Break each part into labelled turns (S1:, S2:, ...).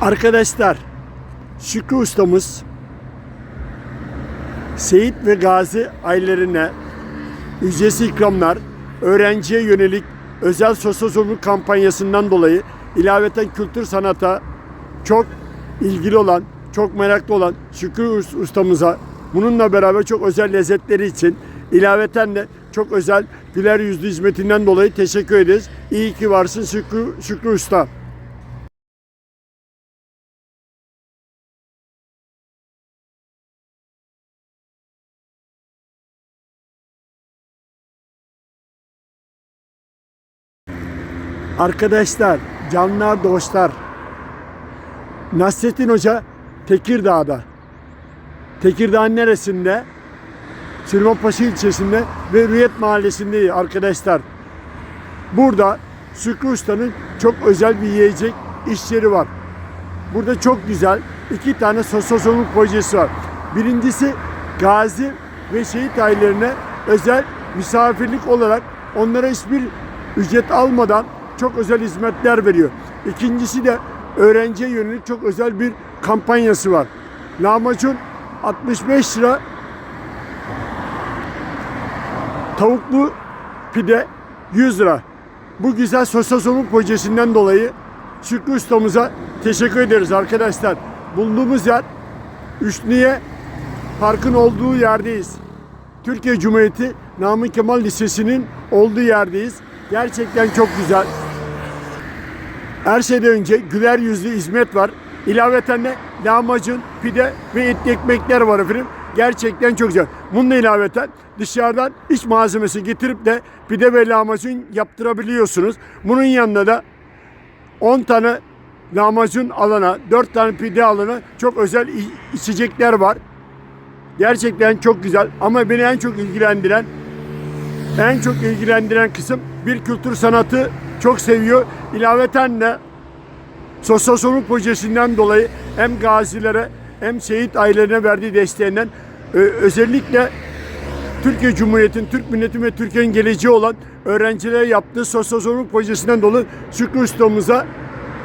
S1: Arkadaşlar Şükrü ustamız Seyit ve Gazi ailelerine ücretsiz ikramlar, öğrenciye yönelik özel sosyal sorumluluk kampanyasından dolayı ilaveten kültür sanata çok ilgili olan, çok meraklı olan Şükrü Us- ustamıza bununla beraber çok özel lezzetleri için ilaveten de çok özel güler yüzlü hizmetinden dolayı teşekkür ederiz. İyi ki varsın Şükrü, Şükrü Usta. Arkadaşlar, canlar, dostlar. Nasrettin Hoca Tekirdağ'da. Tekirdağ'ın neresinde? Süleymanpaşa ilçesinde ve Rüyet Mahallesi'nde arkadaşlar. Burada Şükrü Usta'nın çok özel bir yiyecek iş yeri var. Burada çok güzel iki tane sosyal sorumluluk projesi var. Birincisi gazi ve şehit ailelerine özel misafirlik olarak onlara hiçbir ücret almadan çok özel hizmetler veriyor. İkincisi de öğrenciye yönelik çok özel bir kampanyası var. Lahmacun 65 lira tavuklu pide 100 lira. Bu güzel sosyal sorumluluk projesinden dolayı Şükrü ustamıza teşekkür ederiz arkadaşlar. Bulunduğumuz yer Üçniye Park'ın olduğu yerdeyiz. Türkiye Cumhuriyeti Namık Kemal Lisesi'nin olduğu yerdeyiz. Gerçekten çok güzel. Her şeyden önce güler yüzlü hizmet var. İlaveten de lahmacun, pide ve etli ekmekler var efendim. Gerçekten çok güzel. Bununla ilaveten dışarıdan iç malzemesi getirip de pide ve lahmacun yaptırabiliyorsunuz. Bunun yanında da 10 tane lahmacun alana, 4 tane pide alana çok özel içecekler var. Gerçekten çok güzel ama beni en çok ilgilendiren en çok ilgilendiren kısım bir kültür sanatı çok seviyor. İlaveten de sosyal sorumluluk projesinden dolayı hem gazilere hem şehit ailelerine verdiği desteğinden özellikle Türkiye Cumhuriyeti'nin, Türk milleti ve Türkiye'nin geleceği olan öğrencilere yaptığı sosyal sorumluluk projesinden dolayı Şükrü ustamıza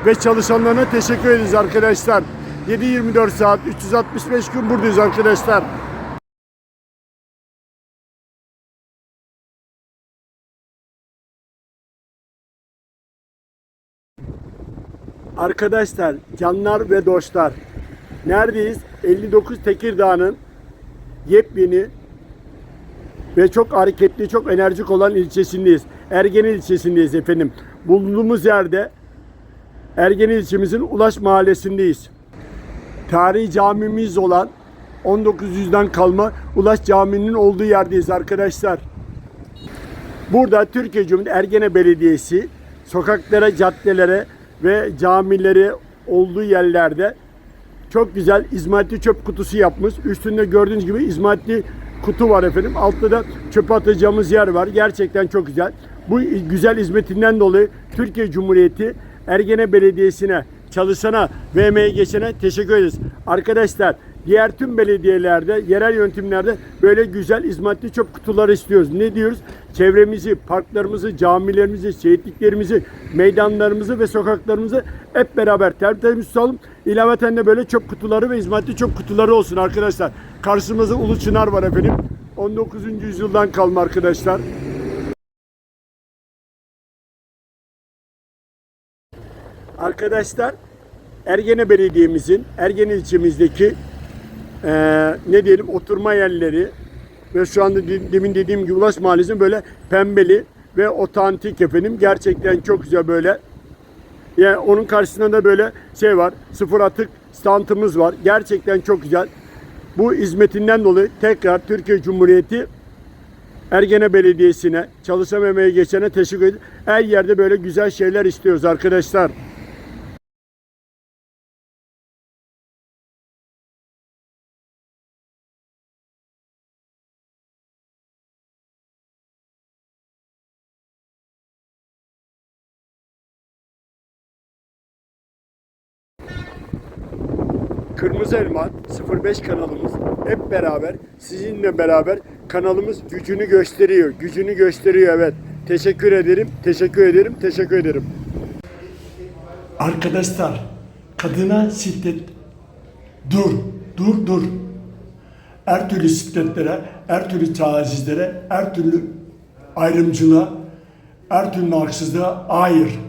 S1: ve çalışanlarına teşekkür ederiz arkadaşlar. 7-24 saat, 365 gün buradayız arkadaşlar. Arkadaşlar, canlar ve dostlar. Neredeyiz? 59 Tekirdağ'ın yepyeni ve çok hareketli, çok enerjik olan ilçesindeyiz. Ergene ilçesindeyiz efendim. Bulunduğumuz yerde Ergene ilçemizin Ulaş mahallesindeyiz. Tarihi camimiz olan 1900'den kalma Ulaş Camii'nin olduğu yerdeyiz arkadaşlar. Burada Türkiye Cumhuriyeti Ergene Belediyesi sokaklara, caddelere ve camileri olduğu yerlerde çok güzel izmaritli çöp kutusu yapmış. Üstünde gördüğünüz gibi izmaritli kutu var efendim. Altta da çöp atacağımız yer var. Gerçekten çok güzel. Bu güzel hizmetinden dolayı Türkiye Cumhuriyeti Ergene Belediyesi'ne, çalışana emeği geçene teşekkür ederiz. Arkadaşlar diğer tüm belediyelerde, yerel yönetimlerde böyle güzel izmaritli çöp kutuları istiyoruz. Ne diyoruz? Çevremizi, parklarımızı, camilerimizi, şehitliklerimizi, meydanlarımızı ve sokaklarımızı hep beraber tertemiz tutalım. İlaveten de böyle çöp kutuları ve izmaritli çöp kutuları olsun arkadaşlar. Karşımızda Ulu Çınar var efendim. 19. yüzyıldan kalma arkadaşlar. Arkadaşlar Ergene Belediye'mizin Ergene ilçemizdeki eee, ne diyelim oturma yerleri ve şu anda de- demin dediğim gibi Ulaş Mahallesi'nin böyle pembeli ve otantik efendim. Gerçekten çok güzel böyle. Yani onun karşısında da böyle şey var. Sıfır atık standımız var. Gerçekten çok güzel. Bu hizmetinden dolayı tekrar Türkiye Cumhuriyeti Ergene Belediyesi'ne, çalışan emeği geçene teşekkür ederim. Her yerde böyle güzel şeyler istiyoruz arkadaşlar. Kırmızı Elma 05 kanalımız hep beraber sizinle beraber kanalımız gücünü gösteriyor. Gücünü gösteriyor evet. Teşekkür ederim. Teşekkür ederim. Teşekkür ederim. Arkadaşlar kadına şiddet dur, dur, dur. Her türlü şiddetlere, her türlü tacizlere, her türlü ayrımcılığa, her türlü haksızlığa hayır.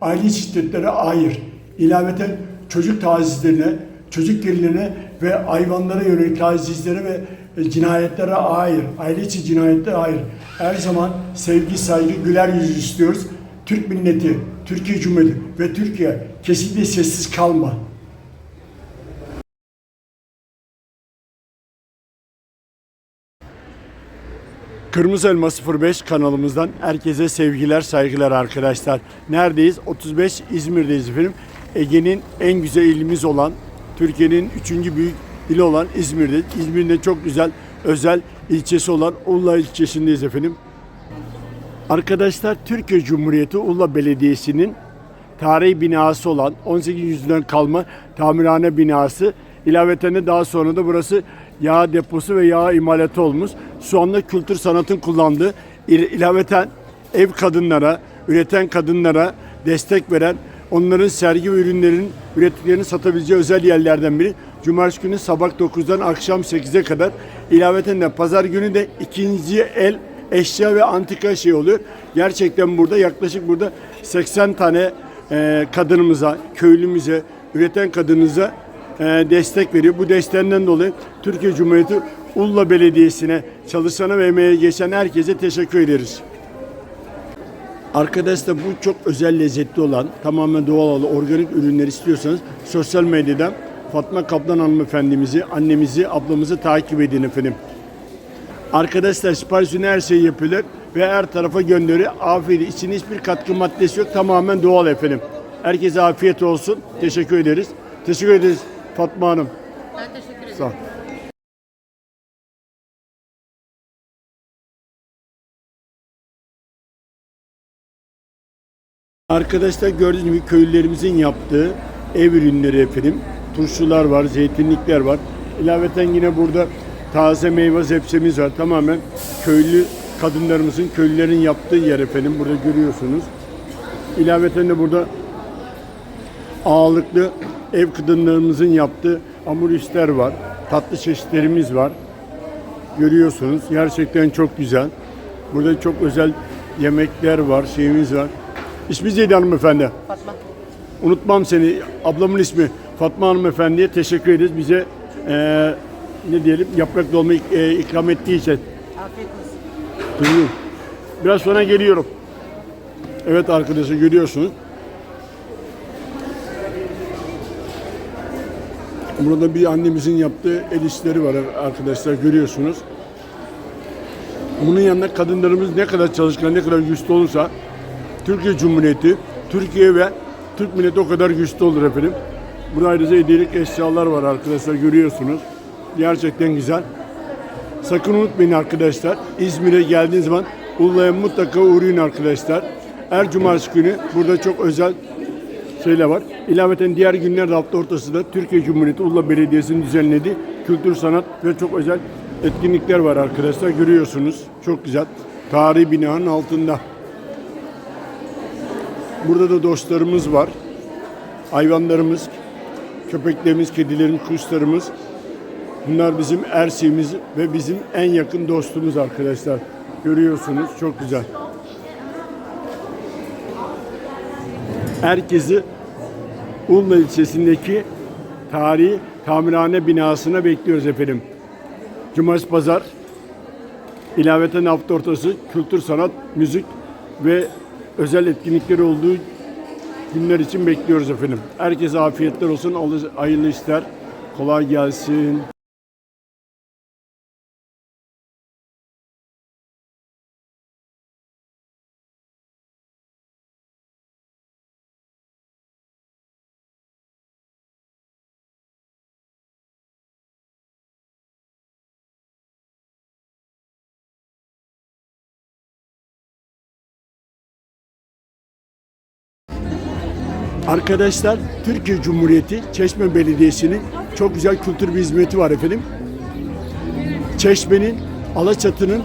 S1: Aile şiddetlere hayır. İlaveten çocuk tacizlerine, çocuk gerilerine ve hayvanlara yönelik tacizlere ve e, cinayetlere hayır. Aile içi cinayetlere hayır. Her zaman sevgi, saygı, güler yüz istiyoruz. Türk milleti, Türkiye Cumhuriyeti ve Türkiye kesinlikle sessiz kalma. Kırmızı Elma 05 kanalımızdan herkese sevgiler, saygılar arkadaşlar. Neredeyiz? 35 İzmir'deyiz efendim. Ege'nin en güzel ilimiz olan, Türkiye'nin üçüncü büyük ili olan İzmir'de. İzmir'in de çok güzel, özel ilçesi olan Urla ilçesindeyiz efendim. Arkadaşlar Türkiye Cumhuriyeti Urla Belediyesi'nin tarihi binası olan 18. yüzyıldan kalma tamirhane binası. İlaveten de daha sonra da burası yağ deposu ve yağ imalatı olmuş. Şu anda kültür sanatın kullandığı il- ilaveten ev kadınlara, üreten kadınlara destek veren onların sergi ve ürünlerin ürettiklerini satabileceği özel yerlerden biri. Cumartesi günü sabah 9'dan akşam 8'e kadar ilaveten de pazar günü de ikinci el eşya ve antika şey oluyor. Gerçekten burada yaklaşık burada 80 tane e, kadınımıza, köylümüze, üreten kadınımıza e, destek veriyor. Bu desteğinden dolayı Türkiye Cumhuriyeti Ulla Belediyesi'ne, çalışana ve emeğe geçen herkese teşekkür ederiz. Arkadaşlar bu çok özel lezzetli olan, tamamen doğal olan organik ürünler istiyorsanız sosyal medyadan Fatma Kaplan hanımefendimizi, annemizi, ablamızı takip edin efendim. Arkadaşlar siparişini her şeyi yapıyorlar ve her tarafa gönderiyor. Afiyet için hiçbir katkı maddesi yok. Tamamen doğal efendim. Herkese afiyet olsun. Teşekkür ederiz. Teşekkür ederiz Fatma Hanım.
S2: Ben teşekkür ederim.
S1: Sağ ol. Arkadaşlar gördüğünüz gibi köylülerimizin yaptığı ev ürünleri efendim. Turşular var, zeytinlikler var. İlaveten yine burada taze meyve zepsemiz var. Tamamen köylü kadınlarımızın, köylülerin yaptığı yer efendim. Burada görüyorsunuz. İlaveten de burada ağırlıklı ev kadınlarımızın yaptığı hamur işler var. Tatlı çeşitlerimiz var. Görüyorsunuz. Gerçekten çok güzel. Burada çok özel yemekler var, şeyimiz var. İsminiz neydi hanımefendi?
S2: Fatma.
S1: Unutmam seni. Ablamın ismi Fatma hanımefendiye teşekkür ederiz. Bize eee, ne diyelim yaprak dolma ik- eee, ikram ettiği için.
S2: Afiyet olsun.
S1: Duyuyorum. Biraz sonra geliyorum. Evet arkadaşlar görüyorsunuz. Burada bir annemizin yaptığı el işleri var arkadaşlar görüyorsunuz. Bunun yanında kadınlarımız ne kadar çalışkan, ne kadar güçlü olursa Türkiye Cumhuriyeti, Türkiye ve Türk milleti o kadar güçlü olur efendim. Burada ayrıca hediyelik eşyalar var arkadaşlar görüyorsunuz. Gerçekten güzel. Sakın unutmayın arkadaşlar. İzmir'e geldiğiniz zaman Uludağ'a mutlaka uğrayın arkadaşlar. Her cumartesi günü burada çok özel şeyler var. İlaveten diğer günlerde hafta ortasında Türkiye Cumhuriyeti Uludağ Belediyesi'nin düzenlediği kültür, sanat ve çok özel etkinlikler var arkadaşlar. Görüyorsunuz. Çok güzel. Tarihi binanın altında. Burada da dostlarımız var. Hayvanlarımız, köpeklerimiz, kedilerimiz, kuşlarımız. Bunlar bizim ersimiz ve bizim en yakın dostumuz arkadaşlar. Görüyorsunuz çok güzel. Herkesi Ulma ilçesindeki tarihi tamirhane binasına bekliyoruz efendim. Cumartesi pazar ilaveten hafta ortası kültür, sanat, müzik ve özel etkinlikleri olduğu günler için bekliyoruz efendim. Herkese afiyetler olsun, hayırlı işler, kolay gelsin. Arkadaşlar Türkiye Cumhuriyeti Çeşme Belediyesi'nin çok güzel kültür bir hizmeti var efendim. Çeşme'nin, Alaçatı'nın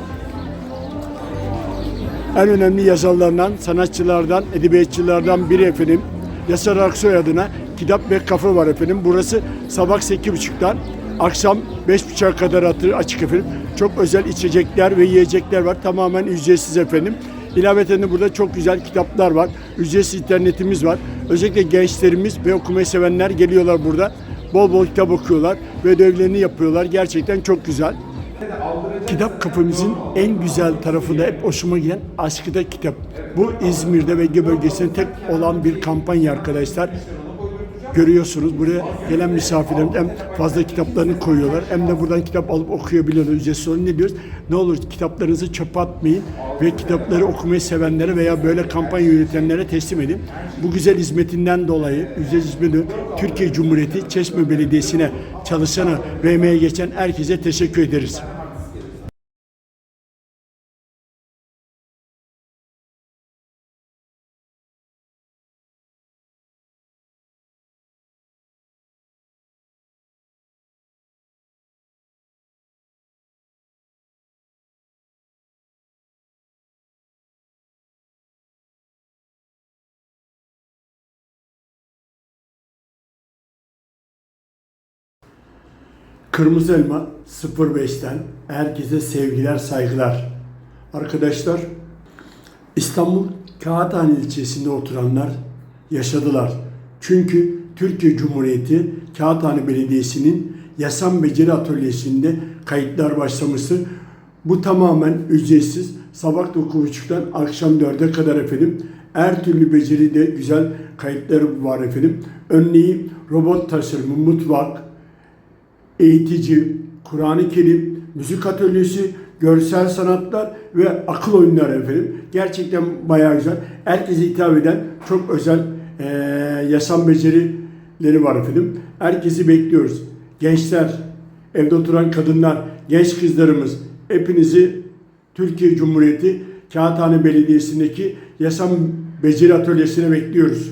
S1: en önemli yazarlarından, sanatçılardan, edebiyatçılardan biri efendim. Yasar Aksoy adına kitap ve kafe var efendim. Burası sabah 8.30'dan akşam 5.30'a kadar açık efendim. Çok özel içecekler ve yiyecekler var. Tamamen ücretsiz efendim. İlaveten de burada çok güzel kitaplar var. Ücretsiz internetimiz var. Özellikle gençlerimiz ve okumayı sevenler geliyorlar burada. Bol bol kitap okuyorlar ve ödevlerini yapıyorlar. Gerçekten çok güzel. Kitap kafemizin en güzel tarafı da hep hoşuma giden Aşkıda Kitap. Bu İzmir'de ve Ege bölgesinde tek olan bir kampanya arkadaşlar. Görüyorsunuz buraya gelen misafirlerimiz hem fazla kitaplarını koyuyorlar hem de buradan kitap alıp okuyabiliyorlar ücretsiz olarak. Ne diyoruz? Ne olur kitaplarınızı çöpe atmayın ve kitapları okumayı sevenlere veya böyle kampanya yönetenlere teslim edin. Bu güzel hizmetinden dolayı ücretsiz hizmeti Türkiye Cumhuriyeti Çeşme Belediyesi'ne çalışana ve emeğe geçen herkese teşekkür ederiz. Kırmızı Elma 05'ten herkese sevgiler, saygılar. Arkadaşlar İstanbul Kağıthane ilçesinde oturanlar yaşadılar. Çünkü Türkiye Cumhuriyeti Kağıthane Belediyesi'nin Yasam Beceri Atölyesi'nde kayıtlar başlaması. Bu tamamen ücretsiz. Sabah 9.30'dan akşam 4'e kadar efendim. Her türlü beceride güzel kayıtları var efendim. Örneğin robot tasarımı, mutfak, eğitici, Kur'an-ı Kerim, müzik atölyesi, görsel sanatlar ve akıl oyunları efendim. Gerçekten bayağı güzel. Herkese hitap eden çok özel eee yasam becerileri var efendim. Herkesi bekliyoruz. Gençler, evde oturan kadınlar, genç kızlarımız hepinizi Türkiye Cumhuriyeti Kağıthane Belediyesi'ndeki yasam beceri atölyesine bekliyoruz.